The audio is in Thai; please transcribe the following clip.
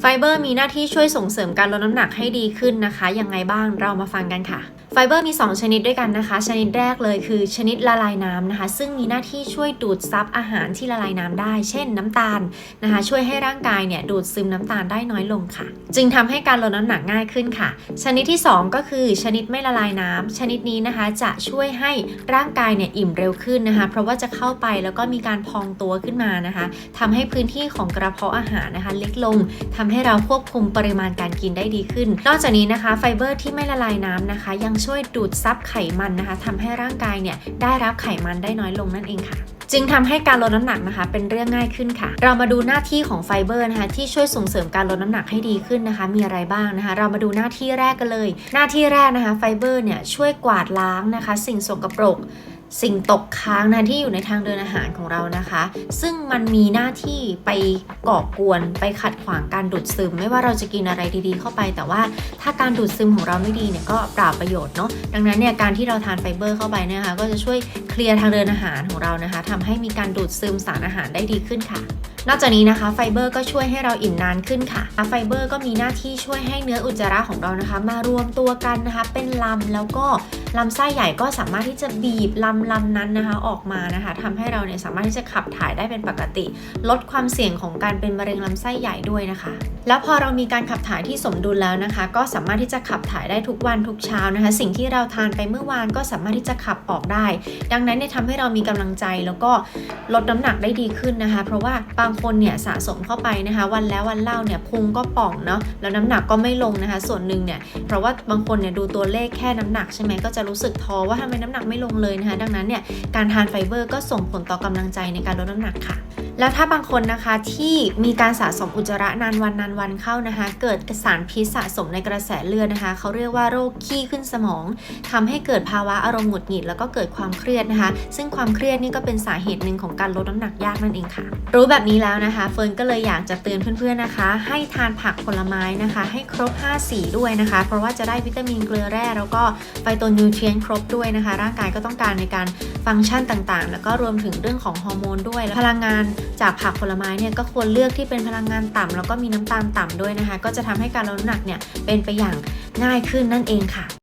ไฟเบอร์มีหน้าที่ช่วยส่งเสริมการลดน้ำหนักให้ดีขึ้นนะคะ ยังไงบ้างเรามาฟังกันค่ะ ไฟเบอร์มี 2 ชนิดด้วยกันนะคะ ชนิดแรกเลยคือ ชนิดละลายน้ำนะคะ ซึ่งมีหน้าที่ช่วยดูดซับอาหารที่ละลายน้ำได้ เช่นน้ำตาลนะคะ ช่วยให้ร่างกายเนี่ยดูดซึมน้ำตาลได้น้อยลงค่ะ จึงทำให้การลดน้ำหนักง่ายขึ้นค่ะ ชนิดที่ 2 ก็คือ ชนิดไม่ละลายน้ำชนิดนี้นะคะ จะช่วยให้ร่างกายเนี่ยอิ่มเร็วขึ้นนะคะ เพราะว่าจะเข้าไปแล้วก็มีการพองตัวขึ้นมานะคะทำให้พื้นที่ของกระเพาะอาหารนะคะ เล็กลงทำให้เราควบคุมปริมาณการกินได้ดีขึ้น นอกจากนี้นะคะไฟเบอร์ที่ไม่ละลายน้ำนะคะ ยังช่วยดูดซับไขมันนะคะทำให้ร่างกายเนี่ยได้รับไขมันได้น้อยลงนั่นเองค่ะจึงทำให้การลดน้ำหนักนะคะ เป็นเรื่องง่ายขึ้นค่ะ เรามาดูหน้าที่ของไฟเบอร์นะคะ ที่ช่วยส่งเสริมการลดน้ำหนักให้ดีขึ้นนะคะ มีอะไรบ้างนะคะ เรามาดูหน้าที่แรกกันเลย หน้าที่แรกนะคะไฟเบอร์เนี่ยช่วยกวาดล้างนะคะ สิ่งสกปรก สิ่งตกค้างนะที่อยู่ในทางเดินอาหารของเรานะคะ ซึ่งมันมีหน้าที่ไปก่อกวนไปขัดขวางการดูดซึม ไม่ว่าเราจะกินอะไรดีๆเข้าไป แต่ว่าถ้าการดูดซึมของเราไม่ดีเนี่ยก็เปล่าประโยชน์เนาะดังนั้นเนี่ยการที่เราทานไฟเบอร์เข้าไปนยนะคะ ก็จะช่วยเคลียร์ทางเดินอาหารของเรานะคะทำให้มีการดูดซึมสารอาหารได้ดีขึ้นค่ะนอกจากนี้นะคะไฟเบอร์ก็ช่วยให้เราอิ่มนานขึ้นค่ะไฟเบอร์ก็มีหน้าที่ช่วยให้เนื้ออุจจาระของเรานะคะ มารวมตัวกันนะคะเป็นลำแล้วก็ลำไส้ใหญ่ก็สามารถที่จะบีบลำลำนั้นนะคะออกมานะคะทำให้เราเนี่ยสามารถที่จะขับถ่ายได้เป็นปกติ ลดความเสี่ยงของการเป็นมะเร็งลำไส้ใหญ่ด้วยนะคะ แล้วพอเรามีการขับถ่ายที่สมดุลแล้วนะคะ ก็สามารถที่จะขับถ่ายได้ทุกวันทุกเช้านะคะ สิ่งที่เราทานไปเมื่อวานก็สามารถที่จะขับออกได้ ดังนั้นเนี่ยทำให้เรามีกำลังใจแล้วก็ลดน้ำหนักได้ดีขึ้นนะคะ เพราะว่าบางคนเนี่ยสะสมเข้าไปนะคะ วันแล้ววันเล่าเนี่ยพุงก็ป่องเนาะแล้วน้ำหนักก็ไม่ลงนะคะ ส่วนหนึ่งเนี่ยเพราะว่าบางคนเนี่ยดูตัวเลขแค่น้ำหนักใช่ไหมก็จะจะรู้สึกท้อว่าทำไมน้ำหนักไม่ลงเลยนะคะ ดังนั้นเนี่ยการทานไฟเบอร์ก็ส่งผลต่อกำลังใจในการลดน้ำหนักค่ะแล้วถ้าบางคนนะคะที่มีการสะสมอุจจาระนานวันนานวันเข้านะคะ เกิดสารพิษสะสมในกระแสเลือดนะคะ เขาเรียกว่าโรคขี้ขึ้นสมองทำให้เกิดภาวะอารมณ์หงุดหงิดแล้วก็เกิดความเครียดนะคะ ซึ่งความเครียดนี่ก็เป็นสาเหตุหนึ่งของการลดน้ำหนักยากนั่นเองค่ะ รู้แบบนี้แล้วนะคะ เฟิร์นก็เลยอยากจะเตือนเพื่อนๆนะคะ ให้ทานผักผลไม้นะคะ ให้ครบ 5 สีด้วยนะคะ เพราะว่าจะได้วิตามินเกลือแร่แล้วก็ไฟโตนิวเทรียนครบด้วยนะคะ ร่างกายก็ต้องการในการฟังก์ชันต่างๆ แล้วก็รวมถึงเรื่องของฮอร์โมนด้วย พลังงานจากผักผลไม้เนี่ยก็ควรเลือกที่เป็นพลังงานต่ำแล้วก็มีน้ำตาลต่ำด้วยนะคะ ก็จะทำให้การลดน้ำหนักเนี่ยเป็นไปอย่างง่ายขึ้นนั่นเองค่ะ